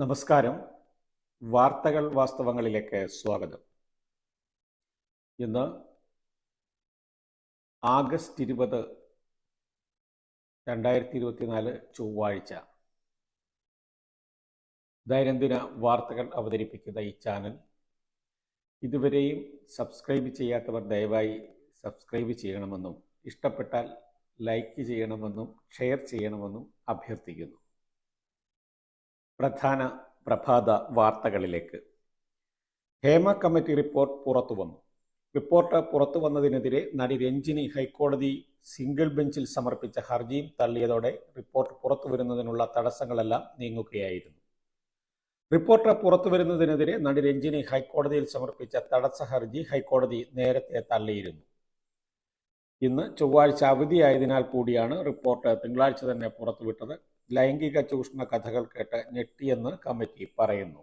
നമസ്കാരം. വാർത്തകൾ വാസ്തവങ്ങളിലേക്ക് സ്വാഗതം. ഇന്ന് ആഗസ്റ്റ് ഇരുപത് രണ്ടായിരത്തി ഇരുപത്തിനാല് ചൊവ്വാഴ്ച. ദൈനംദിന വാർത്തകൾ അവതരിപ്പിക്കുന്ന ഈ ചാനൽ. ഇതുവരെയും സബ്സ്ക്രൈബ് ചെയ്യാത്തവർ ദയവായി സബ്സ്ക്രൈബ് ചെയ്യണമെന്നും ഇഷ്ടപ്പെട്ടാൽ ലൈക്ക് ചെയ്യണമെന്നും ഷെയർ ചെയ്യണമെന്നും അഭ്യർത്ഥിക്കുന്നു. പ്രധാന പ്രഭാത വാർത്തകളിലേക്ക്. ഹേമ കമ്മിറ്റി റിപ്പോർട്ട് പുറത്തു വന്നു. റിപ്പോർട്ട് പുറത്തു വന്നതിനെതിരെ നടി രഞ്ജിനി ഹൈക്കോടതി സിംഗിൾ ബെഞ്ചിൽ സമർപ്പിച്ച ഹർജിയും തള്ളിയതോടെ റിപ്പോർട്ട് പുറത്തു വരുന്നതിനുള്ള തടസ്സങ്ങളെല്ലാം നീങ്ങുകയായിരുന്നു. റിപ്പോർട്ട് പുറത്തു വരുന്നതിനെതിരെ നടി രഞ്ജിനി ഹൈക്കോടതിയിൽ സമർപ്പിച്ച തടസ്സ ഹർജി ഹൈക്കോടതി നേരത്തെ തള്ളിയിരുന്നു. ഇന്ന് ചൊവ്വാഴ്ച അവധിയായതിനാൽ കൂടിയാണ് റിപ്പോർട്ട് തിങ്കളാഴ്ച തന്നെ പുറത്തുവിട്ടത്. ലൈംഗിക ചൂഷണ കഥകൾ കേട്ട് ഞെട്ടിയെന്ന് കമ്മിറ്റി പറയുന്നു.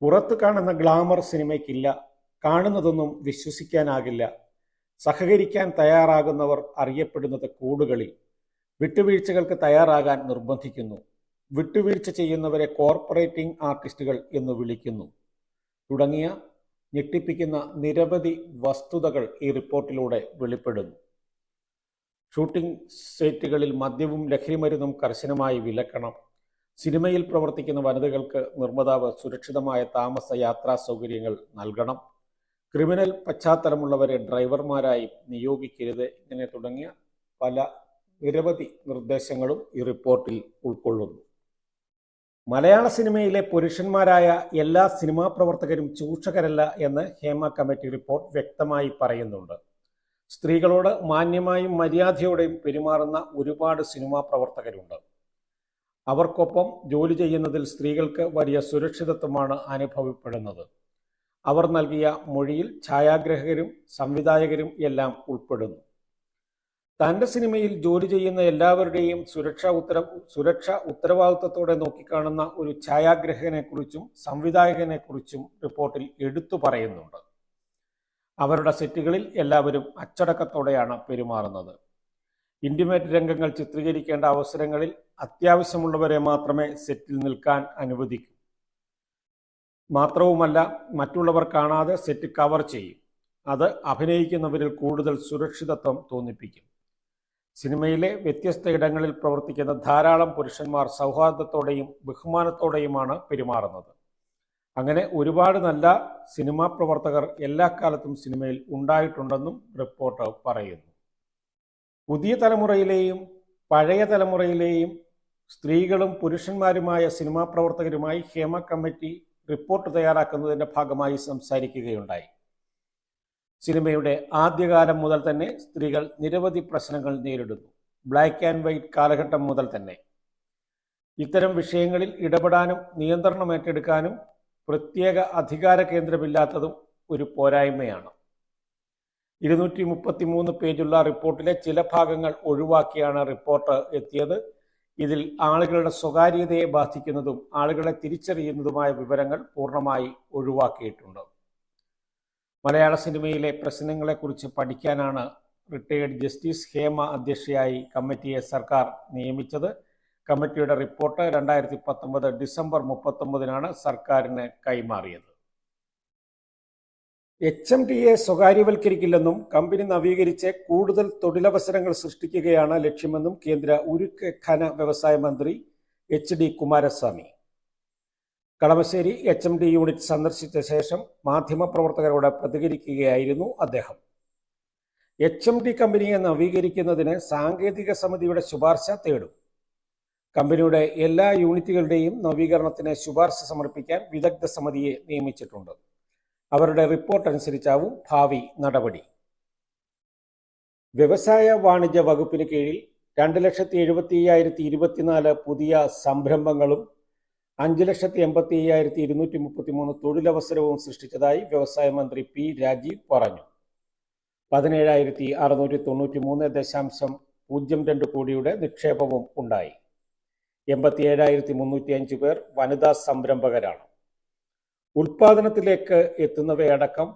പുറത്ത് കാണുന്ന ഗ്ലാമർ സിനിമയ്ക്കില്ല കാണുന്നതൊന്നും വിശ്വസിക്കാനാകില്ല. സഹകരിക്കാൻ തയ്യാറാകുന്നവർ അറിയപ്പെടുന്നത് കൂടുകളിൽ. വിട്ടുവീഴ്ചകൾക്ക് തയ്യാറാകാൻ നിർബന്ധിക്കുന്നു. വിട്ടുവീഴ്ച ചെയ്യുന്നവരെ കോർപ്പറേറ്റിംഗ് ആർട്ടിസ്റ്റുകൾ എന്ന് വിളിക്കുന്നു. തുടങ്ങിയ ഞെട്ടിപ്പിക്കുന്ന നിരവധി വസ്തുതകൾ ഈ റിപ്പോർട്ടിലൂടെ വെളിപ്പെടുന്നു. ഷൂട്ടിംഗ് സെറ്റുകളിൽ മദ്യവും ലഹരിമരുന്നും കർശനമായി വിലക്കണം. സിനിമയിൽ പ്രവർത്തിക്കുന്ന വനിതകൾക്ക് നിർമ്മാതാവ് സുരക്ഷിതമായ താമസ യാത്രാ സൗകര്യങ്ങൾ നൽകണം. ക്രിമിനൽ പശ്ചാത്തലമുള്ളവരെ ഡ്രൈവർമാരായി നിയോഗിക്കരുത് ഇങ്ങനെ തുടങ്ങിയ പല നിരവധി നിർദ്ദേശങ്ങളും ഈ റിപ്പോർട്ടിൽ ഉൾക്കൊള്ളുന്നു. മലയാള സിനിമയിലെ പുരുഷന്മാരായ എല്ലാ സിനിമാ പ്രവർത്തകരും ചൂഷകരല്ല എന്ന് ഹേമ കമ്മിറ്റി റിപ്പോർട്ട് വ്യക്തമായി പറയുന്നുണ്ട്. സ്ത്രീകളോട് മാന്യമായും മര്യാദയോടെയും പെരുമാറുന്ന ഒരുപാട് സിനിമാ പ്രവർത്തകരുണ്ട്. അവർക്കൊപ്പം ജോലി ചെയ്യുന്നതിൽ സ്ത്രീകൾക്ക് വലിയ സുരക്ഷിതത്വമാണ് അനുഭവപ്പെടുന്നത്. അവർ നൽകിയ മൊഴിയിൽ ഛായാഗ്രഹകരും സംവിധായകരും എല്ലാം ഉൾപ്പെടുന്നു. തന്റെ സിനിമയിൽ ജോലി ചെയ്യുന്ന എല്ലാവരുടെയും സുരക്ഷാ ഉത്തര സുരക്ഷ ഉത്തരവാദിത്വത്തോടെ നോക്കിക്കാണുന്ന ഒരു ഛായാഗ്രഹകനെക്കുറിച്ചും സംവിധായകനെക്കുറിച്ചും റിപ്പോർട്ടിൽ എടുത്തു പറയുന്നുണ്ട്. അവരുടെ സെറ്റുകളിൽ എല്ലാവരും അച്ചടക്കത്തോടെയാണ് പെരുമാറുന്നത്. ഇന്റിമേറ്റ് രംഗങ്ങൾ ചിത്രീകരിക്കേണ്ട അവസരങ്ങളിൽ അത്യാവശ്യമുള്ളവരെ മാത്രമേ സെറ്റിൽ നിൽക്കാൻ അനുവദിക്കൂ. മാത്രവുമല്ല മറ്റുള്ളവർ കാണാതെ സെറ്റ് കവർ ചെയ്യും. അത് അഭിനയിക്കുന്നവരിൽ കൂടുതൽ സുരക്ഷിതത്വം തോന്നിപ്പിക്കും. സിനിമയിലെ വ്യത്യസ്ത ഇടങ്ങളിൽ പ്രവർത്തിക്കുന്ന ധാരാളം പുരുഷന്മാർ സൗഹാർദ്ദത്തോടെയും ബഹുമാനത്തോടെയുമാണ് പെരുമാറുന്നത്. അങ്ങനെ ഒരുപാട് നല്ല സിനിമാ പ്രവർത്തകർ എല്ലാ കാലത്തും സിനിമയിൽ ഉണ്ടായിട്ടുണ്ടെന്നും റിപ്പോർട്ട് പറയുന്നു. പുതിയ തലമുറയിലെയും പഴയ തലമുറയിലെയും സ്ത്രീകളും പുരുഷന്മാരുമായ സിനിമാ പ്രവർത്തകരുമായി ഹേമ കമ്മിറ്റി റിപ്പോർട്ട് തയ്യാറാക്കുന്നതിന്റെ ഭാഗമായി സംസാരിക്കുകയുണ്ടായി. സിനിമയുടെ ആദ്യകാലം മുതൽ തന്നെ സ്ത്രീകൾ നിരവധി പ്രശ്നങ്ങൾ നേരിടുന്നു. ബ്ലാക്ക് ആൻഡ് വൈറ്റ് കാലഘട്ടം മുതൽ തന്നെ. ഇത്തരം വിഷയങ്ങളിൽ ഇടപെടാനും നിയന്ത്രണം ഏറ്റെടുക്കാനും പ്രത്യേക അധികാര കേന്ദ്രമില്ലാത്തതും ഒരു പോരായ്മയാണ്. ഇരുന്നൂറ്റി മുപ്പത്തി മൂന്ന് പേജുള്ള റിപ്പോർട്ടിലെ ചില ഭാഗങ്ങൾ ഒഴിവാക്കിയാണ് റിപ്പോർട്ട് എത്തിയത്. ഇതിൽ ആളുകളുടെ സ്വകാര്യതയെ ബാധിക്കുന്നതും ആളുകളെ തിരിച്ചറിയുന്നതുമായ വിവരങ്ങൾ പൂർണമായി ഒഴിവാക്കിയിട്ടുണ്ട്. മലയാള സിനിമയിലെ പ്രശ്നങ്ങളെക്കുറിച്ച് പഠിക്കാനാണ് റിട്ടയേർഡ് ജസ്റ്റിസ് ഹേമ അധ്യക്ഷയായി കമ്മിറ്റിയെ സർക്കാർ നിയമിച്ചത്. കമ്മിറ്റിയുടെ റിപ്പോർട്ട് രണ്ടായിരത്തി പത്തൊമ്പത് ഡിസംബർ മുപ്പത്തൊമ്പതിനാണ് സർക്കാരിന് കൈമാറിയത്. എച്ച് എം എ സ്വകാര്യവൽക്കരിക്കില്ലെന്നും കമ്പനി നവീകരിച്ച് കൂടുതൽ തൊഴിലവസരങ്ങൾ സൃഷ്ടിക്കുകയാണ് ലക്ഷ്യമെന്നും കേന്ദ്ര ഉരുക്ക് ഖന വ്യവസായ മന്ത്രി H D Kumaraswamy. Kalamassery H M D unit സന്ദർശിച്ച ശേഷം മാധ്യമപ്രവർത്തകരോട് പ്രതികരിക്കുകയായിരുന്നു അദ്ദേഹം. എച്ച് എം ഡി കമ്പനിയെ നവീകരിക്കുന്നതിന് സാങ്കേതിക സമിതിയുടെ ശുപാർശ തേടും. കമ്പനിയുടെ എല്ലാ യൂണിറ്റുകളുടെയും നവീകരണത്തിന് ശുപാർശ സമർപ്പിക്കാൻ വിദഗ്ധ സമിതിയെ നിയമിച്ചിട്ടുണ്ട്. അവരുടെ റിപ്പോർട്ട് അനുസരിച്ചാവും ഭാവി നടപടി. വ്യവസായ വാണിജ്യ വകുപ്പിന് കീഴിൽ രണ്ട് ലക്ഷത്തി എഴുപത്തി അയ്യായിരത്തി ഇരുപത്തിനാല് പുതിയ സംരംഭങ്ങളും അഞ്ച് ലക്ഷത്തി എൺപത്തി അയ്യായിരത്തി ഇരുന്നൂറ്റി മുപ്പത്തി മൂന്ന് തൊഴിലവസരവും സൃഷ്ടിച്ചതായി വ്യവസായ മന്ത്രി പി രാജീവ് പറഞ്ഞു. പതിനേഴായിരത്തി അറുന്നൂറ്റി തൊണ്ണൂറ്റി മൂന്ന് ദശാംശം പൂജ്യം രണ്ട് കോടിയുടെ നിക്ഷേപവും ഉണ്ടായി. എൺപത്തി ഏഴായിരത്തി മുന്നൂറ്റി അഞ്ച് പേർ വനിതാ സംരംഭകരാണ്. ഉൽപാദനത്തിലേക്ക് എത്തുന്നവയടക്കം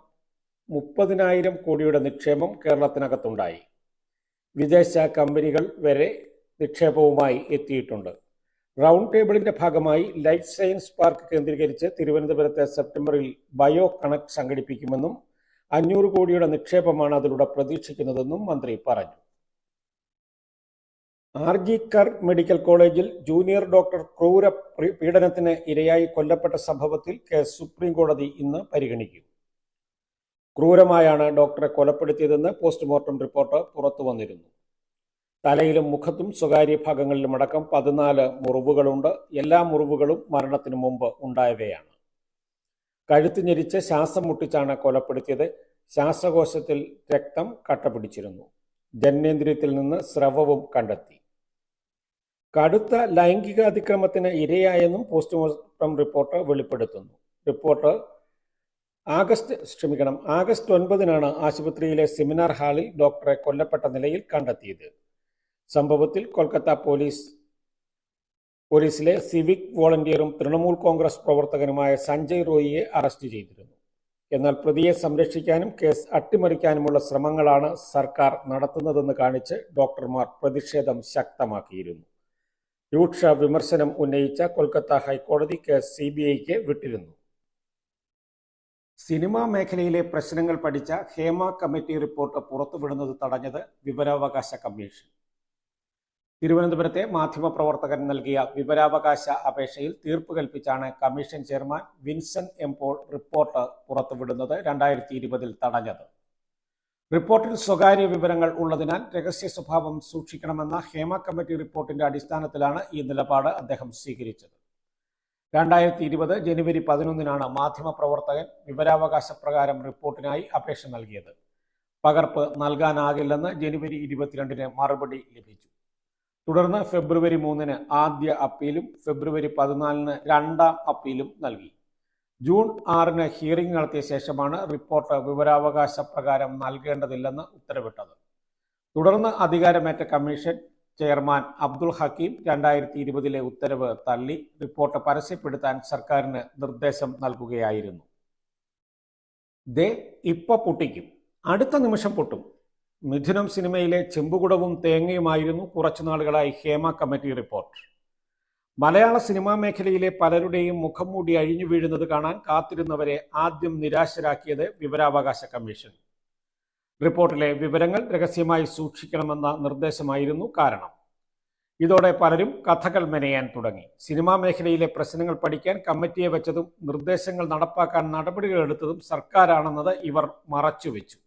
മുപ്പതിനായിരം കോടിയുടെ നിക്ഷേപം കേരളത്തിനകത്തുണ്ടായി. വിദേശ കമ്പനികൾ വരെ നിക്ഷേപവുമായി എത്തിയിട്ടുണ്ട്. റൗണ്ട് ടേബിളിന്റെ ഭാഗമായി ലൈഫ് സയൻസ് പാർക്ക് കേന്ദ്രീകരിച്ച് തിരുവനന്തപുരത്തെ സെപ്റ്റംബറിൽ ബയോ കണക്ട് സംഘടിപ്പിക്കുമെന്നും അഞ്ഞൂറ് കോടിയുടെ നിക്ഷേപമാണ് അതിലൂടെ പ്രതീക്ഷിക്കുന്നതെന്നും മന്ത്രി പറഞ്ഞു. ആർ ജി കർ മെഡിക്കൽ കോളേജിൽ ജൂനിയർ ഡോക്ടർ ക്രൂര പീഡനത്തിന് ഇരയായി കൊല്ലപ്പെട്ട സംഭവത്തിൽ കേസ് സുപ്രീം കോടതി ഇന്ന് പരിഗണിക്കും. ക്രൂരമായാണ് ഡോക്ടറെ കൊലപ്പെടുത്തിയതെന്ന് പോസ്റ്റ്മോർട്ടം റിപ്പോർട്ട് പുറത്തു വന്നിരുന്നു. തലയിലും മുഖത്തും സ്വകാര്യ ഭാഗങ്ങളിലും അടക്കം പതിനാല് മുറിവുകളുണ്ട്. എല്ലാ മുറിവുകളും മരണത്തിന് മുമ്പ് ഉണ്ടായവയാണ്. കഴുത്ത് ഞെരിച്ച് ശ്വാസം മുട്ടിച്ചാണ് കൊലപ്പെടുത്തിയത്. ശ്വാസകോശത്തിൽ രക്തം കട്ടപിടിച്ചിരുന്നു. ജനനേന്ദ്രിയത്തിൽ നിന്ന് സ്രവവും കണ്ടെത്തി. കടുത്ത ലൈംഗിക അതിക്രമത്തിന് ഇരയായെന്നും പോസ്റ്റ്മോർട്ടം റിപ്പോർട്ട് വെളിപ്പെടുത്തുന്നു. റിപ്പോർട്ട് ആഗസ്റ്റ് ക്ഷമിക്കണം ആഗസ്റ്റ് ഒൻപതിനാണ് ആശുപത്രിയിലെ സെമിനാർ ഹാളിൽ ഡോക്ടറെ കൊല്ലപ്പെട്ട നിലയിൽ കണ്ടെത്തിയത്. സംഭവത്തിൽ കൊൽക്കത്ത പോലീസ് പോലീസിലെ സിവിക് വോളണ്ടിയറും തൃണമൂൽ കോൺഗ്രസ് പ്രവർത്തകനുമായ സഞ്ജയ് റോയിയെ അറസ്റ്റ് ചെയ്തിരുന്നു. എന്നാൽ പ്രതിയെ സംരക്ഷിക്കാനും കേസ് അട്ടിമറിക്കാനുമുള്ള ശ്രമങ്ങളാണ് സർക്കാർ നടത്തുന്നതെന്ന് കാണിച്ച് ഡോക്ടർമാർ പ്രതിഷേധം ശക്തമാക്കിയിരുന്നു. രൂക്ഷ വിമർശനം ഉന്നയിച്ച കൊൽക്കത്ത ഹൈക്കോടതി കേസ് സി ബി ഐക്ക് വിട്ടിരുന്നു. സിനിമാ മേഖലയിലെ പ്രശ്നങ്ങൾ പഠിച്ച ഹേമ കമ്മിറ്റി റിപ്പോർട്ട് പുറത്തുവിടുന്നത് തടഞ്ഞത് വിവരാവകാശ കമ്മീഷൻ. തിരുവനന്തപുരത്തെ മാധ്യമപ്രവർത്തകൻ നൽകിയ വിവരാവകാശ അപേക്ഷയിൽ തീർപ്പ് കൽപ്പിച്ചാണ് commission chairman Vincent M Paul report പുറത്തുവിടുന്നത് രണ്ടായിരത്തി ഇരുപതിൽ തടഞ്ഞത്. റിപ്പോർട്ടിൽ സ്വകാര്യ വിവരങ്ങൾ ഉള്ളതിനാൽ രഹസ്യ സ്വഭാവം സൂക്ഷിക്കണമെന്ന ഹേമ കമ്മിറ്റി റിപ്പോർട്ടിന്റെ അടിസ്ഥാനത്തിലാണ് ഈ നിലപാട് അദ്ദേഹം സ്വീകരിച്ചത്. രണ്ടായിരത്തി ഇരുപത് ജനുവരി പതിനൊന്നിനാണ് മാധ്യമപ്രവർത്തകൻ വിവരാവകാശ പ്രകാരം റിപ്പോർട്ടിനായി അപേക്ഷ നൽകിയത്. പകർപ്പ് നൽകാനാകില്ലെന്ന് ജനുവരി ഇരുപത്തിരണ്ടിന് മറുപടി ലഭിച്ചു. തുടർന്ന് ഫെബ്രുവരി മൂന്നിന് ആദ്യ അപ്പീലും ഫെബ്രുവരി പതിനാലിന് രണ്ടാം അപ്പീലും നൽകി. ജൂൺ ആറിന് ഹിയറിംഗ് നടത്തിയ ശേഷമാണ് റിപ്പോർട്ട് വിവരാവകാശ പ്രകാരം നൽകേണ്ടതില്ലെന്ന് ഉത്തരവിട്ടത്. തുടർന്ന് അധികാരമേറ്റ കമ്മീഷൻ ചെയർമാൻ അബ്ദുൾ ഹക്കീം രണ്ടായിരത്തി ഇരുപതിലെ ഉത്തരവ് തള്ളി റിപ്പോർട്ട് പരസ്യപ്പെടുത്താൻ സർക്കാരിന് നിർദ്ദേശം നൽകുകയായിരുന്നു. ദേ ഇപ്പൊ പൊട്ടിക്കും. അടുത്ത നിമിഷം പൊട്ടും. മിഥുനം സിനിമയിലെ ചെമ്പുകുടവും തേങ്ങയുമായിരുന്നു കുറച്ചുനാളുകളായി ഹേമ കമ്മിറ്റി റിപ്പോർട്ട്. മലയാള സിനിമാ മേഖലയിലെ പലരുടെയും മുഖം മൂടി അഴിഞ്ഞു വീഴുന്നത് കാണാൻ കാത്തിരുന്നവരെ ആദ്യം നിരാശരാക്കിയത് വിവരാവകാശ കമ്മീഷൻ. റിപ്പോർട്ടിലെ വിവരങ്ങൾ രഹസ്യമായി സൂക്ഷിക്കണമെന്ന നിർദ്ദേശമായിരുന്നു കാരണം. ഇതോടെ പലരും കഥകൾ മെനയാൻ തുടങ്ങി. സിനിമാ മേഖലയിലെ പ്രശ്നങ്ങൾ പഠിക്കാൻ കമ്മിറ്റിയെ വെച്ചതും നിർദ്ദേശങ്ങൾ നടപ്പാക്കാൻ നടപടികൾ എടുത്തതും സർക്കാരാണെന്നത് ഇവർ മറച്ചുവെച്ചു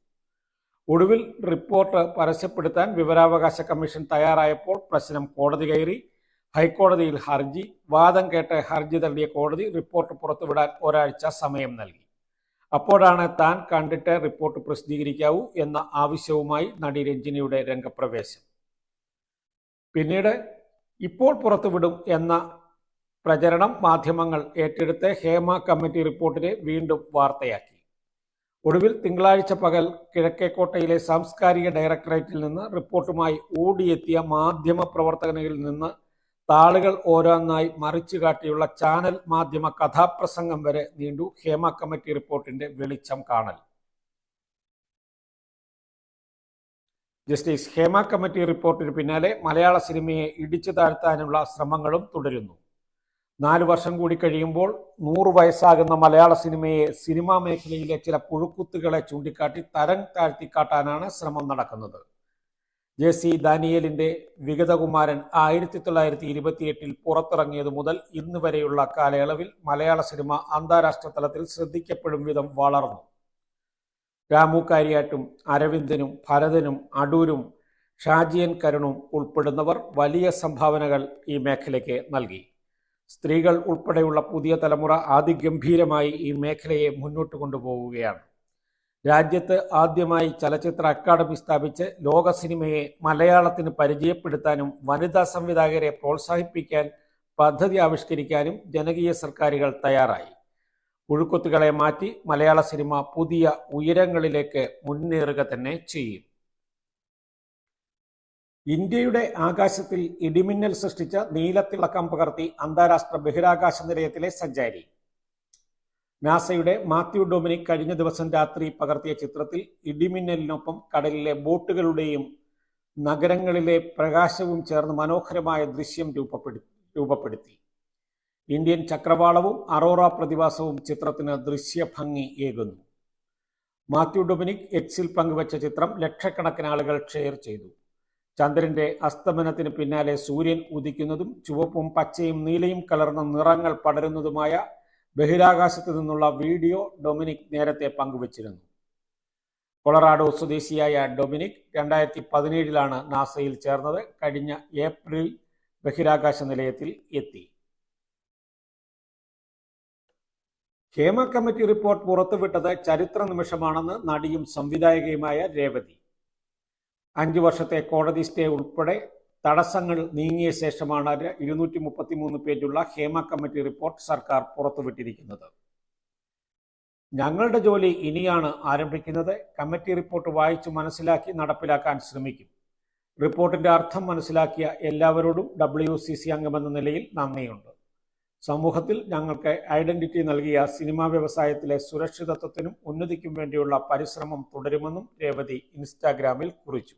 ഒടുവിൽ റിപ്പോർട്ട് പരസ്യപ്പെടുത്താൻ വിവരാവകാശ കമ്മീഷൻ തയ്യാറായപ്പോൾ പ്രശ്നം കോടതി കയറി. ഹൈക്കോടതിയിൽ ഹർജി വാദം കേട്ട ഹർജി തള്ളിയ കോടതി റിപ്പോർട്ട് പുറത്തുവിടാൻ ഒരാഴ്ച സമയം നൽകി. അപ്പോഴാണ് താൻ കണ്ടിട്ട് റിപ്പോർട്ട് പ്രസിദ്ധീകരിക്കാവൂ എന്ന ആവശ്യവുമായി നടി രഞ്ജിനിയുടെ രംഗപ്രവേശം. പിന്നീട് ഇപ്പോൾ പുറത്തുവിടും എന്ന പ്രചരണം മാധ്യമങ്ങൾ ഏറ്റെടുത്ത് ഹേമ കമ്മിറ്റി റിപ്പോർട്ടിനെ വീണ്ടും വാർത്തയാക്കി. ഒടുവിൽ തിങ്കളാഴ്ച പകൽ കിഴക്കേക്കോട്ടയിലെ സാംസ്കാരിക ഡയറക്ടറേറ്റിൽ നിന്ന് റിപ്പോർട്ടുമായി ഓടിയെത്തിയ മാധ്യമ പ്രവർത്തകനിൽ നിന്ന് താളുകൾ ഓരോന്നായി മറിച്ചു കാട്ടിയുള്ള ചാനൽ മാധ്യമ കഥാപ്രസംഗം വരെ നീണ്ടു ഹേമ കമ്മിറ്റി റിപ്പോർട്ടിന്റെ വെളിച്ചം കാണൽ. ജസ്റ്റിസ് ഹേമ കമ്മിറ്റി റിപ്പോർട്ടിന് പിന്നാലെ മലയാള സിനിമയെ ഇടിച്ചു താഴ്ത്താനുള്ള ശ്രമങ്ങളും തുടരുന്നു. നാലു വർഷം കൂടി കഴിയുമ്പോൾ നൂറ് വയസ്സാകുന്ന മലയാള സിനിമയെ സിനിമാ മേഖലയിലെ ചില പുഴുക്കുത്തുകളെ ചൂണ്ടിക്കാട്ടി തരം താഴ്ത്തിക്കാട്ടാനാണ് ശ്രമം നടക്കുന്നത്. ജെ സി ദാനിയലിന്റെ വിഗതകുമാരൻ ആയിരത്തി തൊള്ളായിരത്തി ഇരുപത്തിയെട്ടിൽ പുറത്തിറങ്ങിയത് മുതൽ ഇന്ന് വരെയുള്ള കാലയളവിൽ മലയാള സിനിമ അന്താരാഷ്ട്ര തലത്തിൽ ശ്രദ്ധിക്കപ്പെടും വിധം വളർന്നു. രാമു കാര്യാട്ടും അരവിന്ദനും ഭരതനും അടൂരും ഷാജിയൻ കരുണും ഉൾപ്പെടുന്നവർ വലിയ സംഭാവനകൾ ഈ മേഖലയ്ക്ക് നൽകി. സ്ത്രീകൾ ഉൾപ്പെടെയുള്ള പുതിയ തലമുറ അതിഗംഭീരമായി ഈ മേഖലയെ മുന്നോട്ട് കൊണ്ടുപോവുകയാണ്. രാജ്യത്ത് ആദ്യമായി ചലച്ചിത്ര അക്കാദമി സ്ഥാപിച്ച് ലോക സിനിമയെ മലയാളത്തിന് പരിചയപ്പെടുത്താനും വനിതാ സംവിധായകരെ പ്രോത്സാഹിപ്പിക്കാൻ പദ്ധതി ആവിഷ്കരിക്കാനും ജനകീയ സർക്കാരുകൾ തയ്യാറായി. പുഴുക്കുത്തുകളെ മാറ്റി മലയാള സിനിമ പുതിയ ഉയരങ്ങളിലേക്ക് മുന്നേറുക തന്നെ ചെയ്യും. ഇന്ത്യയുടെ ആകാശത്തിൽ ഇടിമിന്നൽ സൃഷ്ടിച്ച നീലത്തിളക്കം പകർത്തി അന്താരാഷ്ട്ര ബഹിരാകാശ നിലയത്തിലെ സഞ്ചാരി. നാസയുടെ മാത്യു ഡൊമിനിക് കഴിഞ്ഞ ദിവസം രാത്രി പകർത്തിയ ചിത്രത്തിൽ ഇടിമിന്നലിനൊപ്പം കടലിലെ ബോട്ടുകളുടെയും നഗരങ്ങളിലെ പ്രകാശവും ചേർന്ന് മനോഹരമായ ദൃശ്യം രൂപപ്പെടുത്തി രൂപപ്പെടുത്തി. ഇന്ത്യൻ ചക്രവാളവും അറോറ പ്രതിഭാസവും ചിത്രത്തിന് ദൃശ്യഭംഗി ഏകുന്നു. മാത്യു ഡൊമിനിക് എക്സിൽ പങ്കുവച്ച ചിത്രം ലക്ഷക്കണക്കിന് ആളുകൾ ഷെയർ ചെയ്തു. ചന്ദ്രന്റെ അസ്തമനത്തിന് പിന്നാലെ സൂര്യൻ ഉദിക്കുന്നതും ചുവപ്പും പച്ചയും നീലയും കലർന്ന നിറങ്ങൾ പടരുന്നതുമായ ബഹിരാകാശത്ത് നിന്നുള്ള വീഡിയോ ഡൊമിനിക് നേരത്തെ പങ്കുവച്ചിരുന്നു. കൊളറാഡോ സ്വദേശിയായ ഡൊമിനിക് രണ്ടായിരത്തി പതിനേഴിലാണ് നാസയിൽ ചേർന്നത്. കഴിഞ്ഞ ഏപ്രിൽ ബഹിരാകാശ നിലയത്തിൽ എത്തി. ഹേമ കമ്മിറ്റി റിപ്പോർട്ട് പുറത്തുവിട്ടത് ചരിത്ര നിമിഷമാണെന്ന് നടിയും സംവിധായകയുമായ രേവതി. അഞ്ചു വർഷത്തെ കോടതി സ്റ്റേ ഉൾപ്പെടെ തടസ്സങ്ങൾ നീങ്ങിയ ശേഷമാണ് ഇരുന്നൂറ്റി മുപ്പത്തി മൂന്ന് പേജുള്ള ഹേമ കമ്മിറ്റി റിപ്പോർട്ട് സർക്കാർ പുറത്തുവിട്ടിരിക്കുന്നത്. ഞങ്ങളുടെ ജോലി ഇനിയാണ് ആരംഭിക്കുന്നത്. കമ്മിറ്റി റിപ്പോർട്ട് വായിച്ച് മനസ്സിലാക്കി നടപ്പിലാക്കാൻ ശ്രമിക്കും. റിപ്പോർട്ടിന്റെ അർത്ഥം മനസ്സിലാക്കിയ എല്ലാവരോടും ഡബ്ല്യു സി സി അംഗമെന്ന നിലയിൽ നന്ദിയുണ്ട്. സമൂഹത്തിൽ ഞങ്ങൾക്ക് ഐഡന്റിറ്റി നൽകിയ സിനിമാ വ്യവസായത്തിലെ സുരക്ഷിതത്വത്തിനും ഉന്നതിക്കും വേണ്ടിയുള്ള പരിശ്രമം തുടരുമെന്നും രേവതി ഇൻസ്റ്റാഗ്രാമിൽ കുറിച്ചു.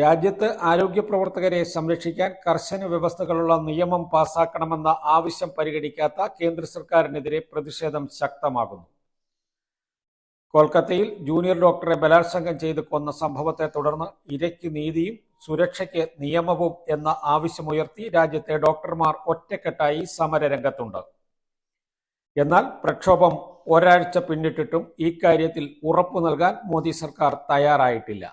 രാജ്യത്ത് ആരോഗ്യ പ്രവർത്തകരെ സംരക്ഷിക്കാൻ കർശന വ്യവസ്ഥകളുള്ള നിയമം പാസാക്കണമെന്ന ആവശ്യം പരിഗണിക്കാത്ത കേന്ദ്ര സർക്കാരിനെതിരെ പ്രതിഷേധം ശക്തമാകുന്നു. കൊൽക്കത്തയിൽ ജൂനിയർ ഡോക്ടറെ ബലാത്സംഗം ചെയ്ത് കൊന്ന സംഭവത്തെ തുടർന്ന് ഇരയ്ക്ക് നീതിയും സുരക്ഷയ്ക്ക് നിയമവും എന്ന ആവശ്യമുയർത്തി രാജ്യത്തെ ഡോക്ടർമാർ ഒറ്റക്കെട്ടായി സമരരംഗത്തുണ്ട്. എന്നാൽ പ്രക്ഷോഭം ഒരാഴ്ച പിന്നിട്ടിട്ടും ഇക്കാര്യത്തിൽ ഉറപ്പു നൽകാൻ മോദി സർക്കാർ തയ്യാറായിട്ടില്ല.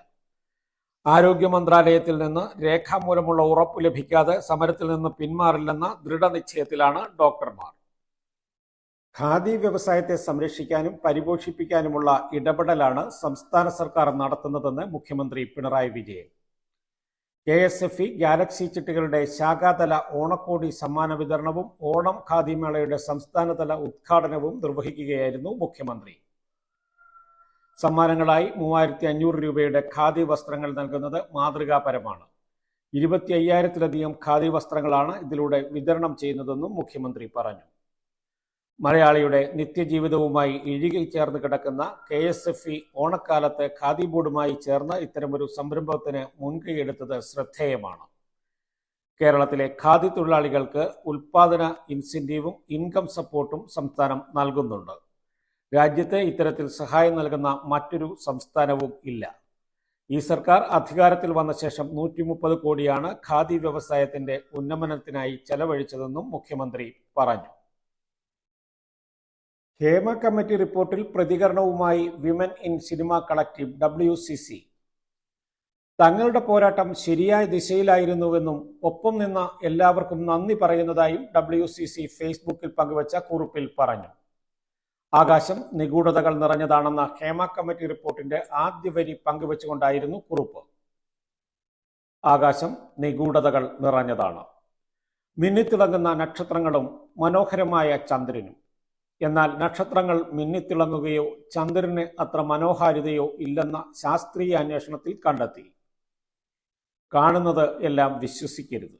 ആരോഗ്യ മന്ത്രാലയത്തിൽ നിന്ന് രേഖാമൂലമുള്ള ഉറപ്പ് ലഭിക്കാതെ സമരത്തിൽ നിന്ന് പിന്മാറില്ലെന്ന ദൃഢനിശ്ചയത്തിലാണ് ഡോക്ടർമാർ. ഖാദി വ്യവസായത്തെ സംരക്ഷിക്കാനും പരിപോഷിപ്പിക്കാനുമുള്ള ഇടപെടലാണ് സംസ്ഥാന സർക്കാർ നടത്തുന്നതെന്ന് മുഖ്യമന്ത്രി Pinarayi Vijayan. K S F E galaxy ചിട്ടികളുടെ ശാഖാതല ഓണക്കോടി സമ്മാന വിതരണവും ഓണം ഖാദി മേളയുടെ സംസ്ഥാനതല ഉദ്ഘാടനവും നിർവഹിക്കുകയായിരുന്നു മുഖ്യമന്ത്രി. സമ്മാനങ്ങളായി മൂവായിരത്തി അഞ്ഞൂറ് രൂപയുടെ ഖാദി വസ്ത്രങ്ങൾ നൽകുന്നത് മാതൃകാപരമാണ്. ഇരുപത്തി അയ്യായിരത്തിലധികം ഖാദി വസ്ത്രങ്ങളാണ് ഇതിലൂടെ വിതരണം ചെയ്യുന്നതെന്നും മുഖ്യമന്ത്രി പറഞ്ഞു. മലയാളിയുടെ നിത്യജീവിതവുമായി ഇഴുകി ചേർന്ന് കിടക്കുന്ന കെ എസ് എഫ് ഇ ഓണക്കാലത്ത് ഖാദി ബോർഡുമായി ചേർന്ന് ഇത്തരമൊരു സംരംഭത്തിന് മുൻകൈയെടുത്തത് ശ്രദ്ധേയമാണ്. കേരളത്തിലെ ഖാദി തൊഴിലാളികൾക്ക് ഉൽപാദന ഇൻസെന്റീവും ഇൻകം സപ്പോർട്ടും സംസ്ഥാനം നൽകുന്നുണ്ട്. രാജ്യത്ത് ഇത്തരത്തിൽ സഹായം നൽകുന്ന മറ്റൊരു സംസ്ഥാനവും ഇല്ല. ഈ സർക്കാർ അധികാരത്തിൽ വന്ന ശേഷം നൂറ്റി മുപ്പത് കോടിയാണ് ഖാദി വ്യവസായത്തിന്റെ ഉന്നമനത്തിനായി ചെലവഴിച്ചതെന്നും മുഖ്യമന്ത്രി പറഞ്ഞു. ഹേമ കമ്മിറ്റി റിപ്പോർട്ടിൽ പ്രതികരണവുമായി women in cinema collective W C C. തങ്ങളുടെ പോരാട്ടം ശരിയായ ദിശയിലായിരുന്നുവെന്നും ഒപ്പം നിന്ന എല്ലാവർക്കും നന്ദി പറയുന്നതായും ഡബ്ല്യു സി സി ഫേസ്ബുക്കിൽ പങ്കുവച്ച കുറിപ്പിൽ പറഞ്ഞു. ആകാശം നിഗൂഢതകൾ നിറഞ്ഞതാണെന്ന ഹേമ കമ്മിറ്റി റിപ്പോർട്ടിന്റെ ആദ്യ വരി പങ്കുവച്ചുകൊണ്ടായിരുന്നു കുറിപ്പ്. ആകാശം നിഗൂഢതകൾ നിറഞ്ഞതാണ്. മിന്നിത്തിളങ്ങുന്ന നക്ഷത്രങ്ങളും മനോഹരമായ ചന്ദ്രനും. എന്നാൽ നക്ഷത്രങ്ങൾ മിന്നിത്തിളങ്ങുകയോ ചന്ദ്രന് അത്ര മനോഹാരിതയോ ഇല്ലെന്ന ശാസ്ത്രീയ അന്വേഷണത്തിൽ കണ്ടെത്തി. കാണുന്നത് എല്ലാം വിശ്വസിക്കരുത്.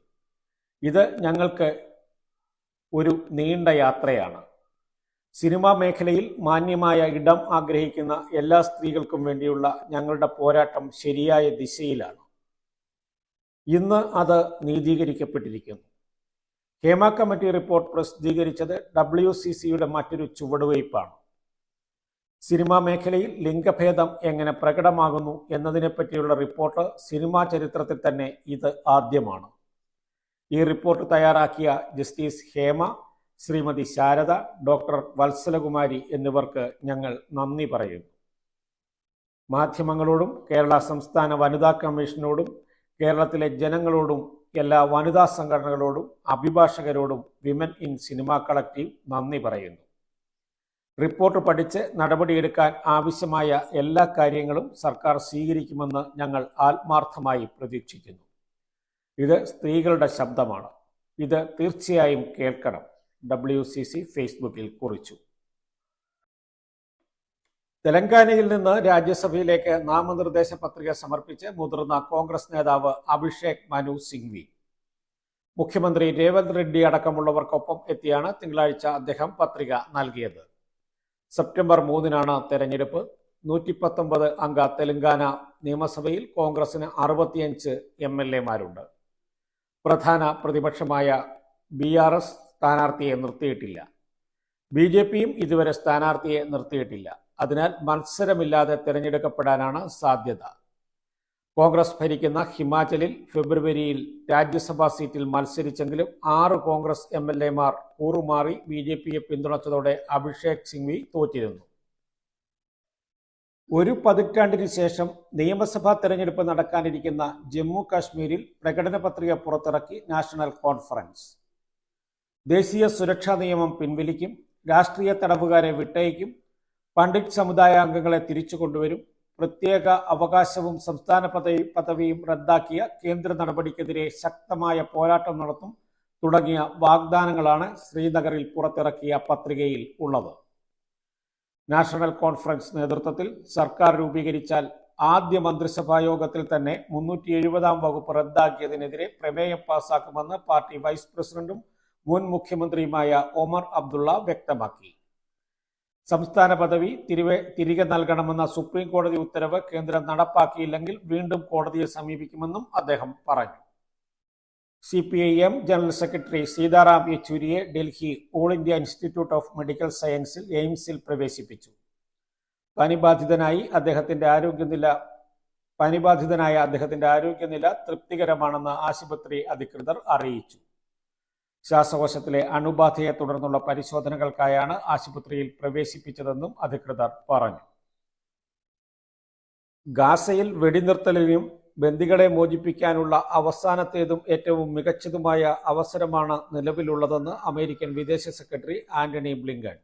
ഇത് ഞങ്ങൾക്ക് ഒരു നീണ്ട യാത്രയാണ്. സിനിമാ മേഖലയിൽ മാന്യമായ ഇടം ആഗ്രഹിക്കുന്ന എല്ലാ സ്ത്രീകൾക്കും വേണ്ടിയുള്ള ഞങ്ങളുടെ പോരാട്ടം ശരിയായ ദിശയിലാണ്. ഇന്ന് അത് നീതീകരിക്കപ്പെട്ടിരിക്കുന്നു. ഹേമ കമ്മിറ്റി റിപ്പോർട്ട് പ്രസിദ്ധീകരിച്ചത് ഡബ്ല്യു സി സിയുടെ മറ്റൊരു ചുവടുവയ്പ്പാണ്. സിനിമാ മേഖലയിൽ ലിംഗഭേദം എങ്ങനെ പ്രകടമാകുന്നു എന്നതിനെപ്പറ്റിയുള്ള റിപ്പോർട്ട് സിനിമാ ചരിത്രത്തിൽ തന്നെ ഇത് ആദ്യമാണ്. ഈ റിപ്പോർട്ട് തയ്യാറാക്കിയ ജസ്റ്റിസ് ഹേമ ശ്രീമതി ശാരദ ഡോക്ടർ വത്സലകുമാരി എന്നിവർക്ക് ഞങ്ങൾ നന്ദി പറയുന്നു. മാധ്യമങ്ങളോടും കേരള സംസ്ഥാന വനിതാ കമ്മീഷനോടും കേരളത്തിലെ ജനങ്ങളോടും എല്ലാ വനിതാ സംഘടനകളോടും അഭിഭാഷകരോടും വിമൻ ഇൻ സിനിമ കളക്റ്റീവ് നന്ദി പറയുന്നു. റിപ്പോർട്ട് പഠിച്ച് നടപടിയെടുക്കാൻ ആവശ്യമായ എല്ലാ കാര്യങ്ങളും സർക്കാർ സ്വീകരിക്കുമെന്ന് ഞങ്ങൾ ആത്മാർത്ഥമായി പ്രതീക്ഷിക്കുന്നു. ഇത് സ്ത്രീകളുടെ ശബ്ദമാണ്. ഇത് തീർച്ചയായും കേൾക്കണം. ഡബ്ല്യു സി സി ഫേസ്ബുക്കിൽ കുറിച്ചു. തെലങ്കാനയിൽ നിന്ന് രാജ്യസഭയിലേക്ക് നാമനിർദ്ദേശ പത്രിക സമർപ്പിച്ച് മുതിർന്ന കോൺഗ്രസ് നേതാവ് അഭിഷേക് മനു സിംഗ്വി. മുഖ്യമന്ത്രി രേവന്ത് റെഡ്ഡി അടക്കമുള്ളവർക്കൊപ്പം എത്തിയാണ് തിങ്കളാഴ്ച അദ്ദേഹം പത്രിക നൽകിയത്. സെപ്റ്റംബർ മൂന്നിനാണ് തെരഞ്ഞെടുപ്പ്. നൂറ്റി പത്തൊമ്പത് അംഗ തെലങ്കാന നിയമസഭയിൽ കോൺഗ്രസിന് അറുപത്തിയഞ്ച് എം എൽ എമാരുണ്ട് പ്രധാന പ്രതിപക്ഷമായ ബി ആർ എസ് സ്ഥാനാർത്ഥിയെ നിർത്തിയിട്ടില്ല. ബി ജെ പിയും ഇതുവരെ സ്ഥാനാർത്ഥിയെ നിർത്തിയിട്ടില്ല. അതിനാൽ മത്സരമില്ലാതെ തിരഞ്ഞെടുക്കപ്പെടാനാണ് സാധ്യത. കോൺഗ്രസ് ഭരിക്കുന്ന ഹിമാചലിൽ ഫെബ്രുവരിയിൽ രാജ്യസഭാ സീറ്റിൽ മത്സരിച്ചെങ്കിലും ആറ് കോൺഗ്രസ് എം എൽ എമാർ കൂറുമാറി ബി ജെ പിയെ പിന്തുണച്ചതോടെ അഭിഷേക് സിംഗ്വി തോറ്റിരുന്നു. ഒരു പതിറ്റാണ്ടിന് ശേഷം നിയമസഭാ തെരഞ്ഞെടുപ്പ് നടക്കാനിരിക്കുന്ന ജമ്മു കാശ്മീരിൽ പ്രകടന പത്രിക പുറത്തിറക്കി നാഷണൽ കോൺഫറൻസ്. ദേശീയ സുരക്ഷാ നിയമം പിൻവലിക്കും രാഷ്ട്രീയ തടവുകാരെ വിട്ടയക്കും പണ്ഡിറ്റ് സമുദായ അംഗങ്ങളെ തിരിച്ചു കൊണ്ടുവരും പ്രത്യേക അവകാശവും സംസ്ഥാന പദവി പദവിയും റദ്ദാക്കിയ കേന്ദ്ര നടപടിക്കെതിരെ ശക്തമായ പോരാട്ടം നടത്തും തുടങ്ങിയ വാഗ്ദാനങ്ങളാണ് ശ്രീനഗറിൽ പുറത്തിറക്കിയ പത്രികയിൽ ഉള്ളത്. നാഷണൽ കോൺഫറൻസ് നേതൃത്വത്തിൽ സർക്കാർ രൂപീകരിച്ചാൽ ആദ്യ മന്ത്രിസഭാ യോഗത്തിൽ തന്നെ മുന്നൂറ്റി എഴുപതാം വകുപ്പ് റദ്ദാക്കിയതിനെതിരെ പ്രമേയം പാസാക്കുമെന്ന് പാർട്ടി വൈസ് പ്രസിഡന്റും മുൻ മുഖ്യമന്ത്രിയുമായ ഒമർ അബ്ദുള്ള വ്യക്തമാക്കി. സംസ്ഥാന പദവി തിരിവെ തിരികെ നൽകണമെന്ന സുപ്രീം കോടതി ഉത്തരവ് കേന്ദ്രം നടപ്പാക്കിയില്ലെങ്കിൽ വീണ്ടും കോടതിയെ സമീപിക്കുമെന്നും അദ്ദേഹം പറഞ്ഞു. C P I M general secretary Sitaram യെച്ചൂരിയെ Delhi all India institute of medical സയൻസിൽ എയിംസിൽ പ്രവേശിപ്പിച്ചു. പനിബാധിതനായി അദ്ദേഹത്തിന്റെ ആരോഗ്യനില പനിബാധിതനായ അദ്ദേഹത്തിന്റെ ആരോഗ്യനില തൃപ്തികരമാണെന്ന് ആശുപത്രി അധികൃതർ അറിയിച്ചു. ശ്വാസകോശത്തിലെ അണുബാധയെ തുടർന്നുള്ള പരിശോധനകൾക്കായാണ് ആശുപത്രിയിൽ പ്രവേശിപ്പിച്ചതെന്നും അധികൃതർ പറഞ്ഞു. ഗാസയിൽ വെടിനിർത്തലിനും ബന്ദികളെ മോചിപ്പിക്കാനുള്ള അവസാനത്തേതും ഏറ്റവും മികച്ചതുമായ അവസരമാണ് നിലവിലുള്ളതെന്ന് അമേരിക്കൻ വിദേശ secretary Antony Blinken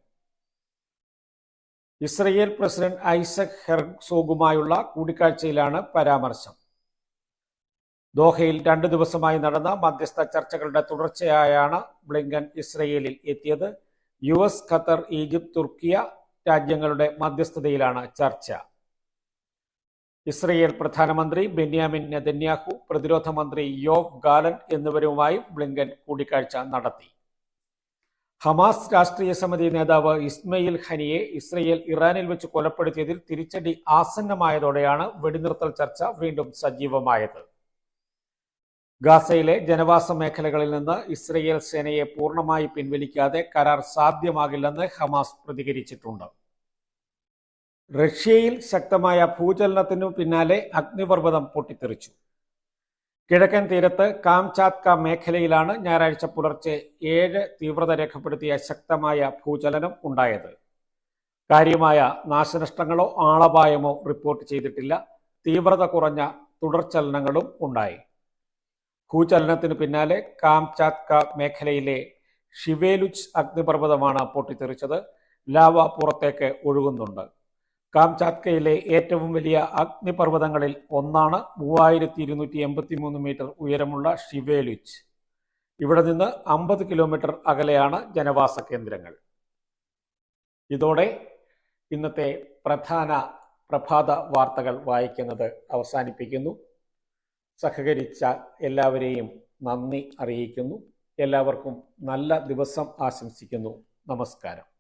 Israel president Isaac ഹെർസോഗുമായുള്ള കൂടിക്കാഴ്ചയിലാണ് പരാമർശം. ദോഹയിൽ രണ്ടു ദിവസമായി നടന്ന മധ്യസ്ഥ ചർച്ചകളുടെ തുടർച്ചയായാണ് ബ്ലിങ്കൻ ഇസ്രയേലിൽ എത്തിയത്. U S Qatar Egypt Turkiye രാജ്യങ്ങളുടെ മധ്യസ്ഥതയിലാണ് ചർച്ച. ഇസ്രയേൽ പ്രധാനമന്ത്രി ബെന്യാമിൻ നെതന്യാഹു പ്രതിരോധ മന്ത്രി യോവ് ഗാലൻ എന്നിവരുമായി ബ്ലിങ്കൻ കൂടിക്കാഴ്ച നടത്തി. ഹമാസ് രാഷ്ട്രീയ സമിതി നേതാവ് ഇസ്മയിൽ ഖനിയെ ഇസ്രയേൽ ഇറാനിൽ വെച്ച് കൊലപ്പെടുത്തിയതിൽ തിരിച്ചടി ആസന്നമായതോടെയാണ് വെടിനിർത്തൽ ചർച്ച വീണ്ടും സജീവമായത്. ഗാസയിലെ ജനവാസ മേഖലകളിൽ നിന്ന് ഇസ്രയേൽ സേനയെ പൂർണമായി പിൻവലിക്കാതെ കരാർ സാധ്യമാകില്ലെന്ന് ഹമാസ് പ്രതികരിച്ചിട്ടുണ്ട്. റഷ്യയിൽ ശക്തമായ ഭൂചലനത്തിനു പിന്നാലെ അഗ്നിപർവതം പൊട്ടിത്തെറിച്ചു. കിഴക്കൻ തീരത്ത് കാംചാത്ക മേഖലയിലാണ് ഞായറാഴ്ച പുലർച്ചെ ഏഴ് തീവ്രത രേഖപ്പെടുത്തിയ ശക്തമായ ഭൂചലനം ഉണ്ടായത്. കാര്യമായ നാശനഷ്ടങ്ങളോ ആളപായമോ റിപ്പോർട്ട് ചെയ്തിട്ടില്ല. തീവ്രത കുറഞ്ഞ തുടർചലനങ്ങളും ഉണ്ടായി. ഭൂചലനത്തിന് പിന്നാലെ കാംചാത്ക മേഖലയിലെ ഷിവേലുച്ച് അഗ്നിപർവതമാണ് പൊട്ടിത്തെറിച്ചത്. ലാവ പുറത്തേക്ക് ഒഴുകുന്നുണ്ട്. കാംചാത്കയിലെ ഏറ്റവും വലിയ അഗ്നിപർവതങ്ങളിൽ ഒന്നാണ് മൂവായിരത്തി ഇരുന്നൂറ്റി എൺപത്തി മൂന്ന് മീറ്റർ ഉയരമുള്ള ഷിവേലുച്ച് ഇവിടെ നിന്ന് അമ്പത് കിലോമീറ്റർ അകലെയാണ് ജനവാസ കേന്ദ്രങ്ങൾ. ഇതോടെ ഇന്നത്തെ പ്രധാന പ്രഭാത വാർത്തകൾ വായിക്കുന്നത് അവസാനിപ്പിക്കുന്നു. സഹകരിച്ച എല്ലാവരെയും നന്ദി അറിയിക്കുന്നു. എല്ലാവർക്കും നല്ല ദിവസം ആശംസിക്കുന്നു. നമസ്കാരം.